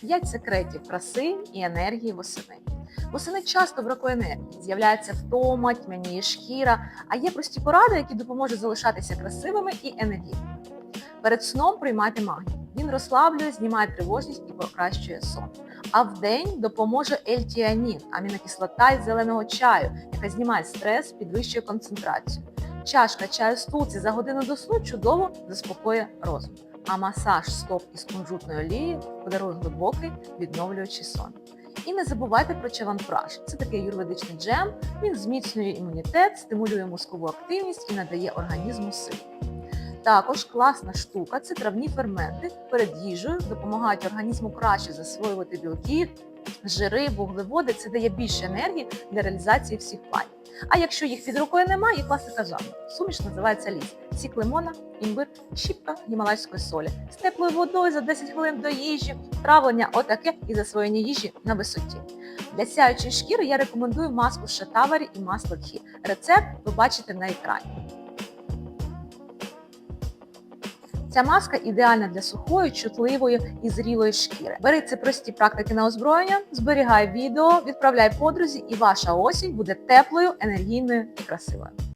5 секретів краси і енергії восени. Восени часто бракує енергії, з'являється втома, тьмяніє шкіра, а є прості поради, які допоможуть залишатися красивими і енергійними. Перед сном приймайте магній. Він розслаблює, знімає тривожність і покращує сон. А вдень допоможе ельтіанін, амінокислота із зеленого чаю, яка знімає стрес, підвищує концентрацію. Чашка чаю з туці за годину до сну чудово заспокоює розум. А масаж стоп із кунжутної олії подарує глибокий відновлюючий сон. І не забувайте про чаванпраш. Це такий юрведичний джем. Він зміцнює імунітет, стимулює мозкову активність і надає організму сил. Також класна штука це травні ферменти перед їжею допомагають організму краще засвоювати білки, жири, вуглеводи. Це дає більше енергії для реалізації всіх планів. А якщо їх під рукою немає, класика жанру. Суміш називається ліс. Сік лимона, імбир, щіпка гімалайської солі. З теплою водою за 10 хвилин до їжі, травлення отаке і засвоєння їжі на висоті. Для сяючої шкіри я рекомендую маску з шатаварі і масло тхі. Рецепт ви бачите на екрані. Ця маска ідеальна для сухої, чутливої і зрілої шкіри. Бери ці прості практики на озброєння, зберігай відео, відправляй подрузі, і ваша осінь буде теплою, енергійною і красивою.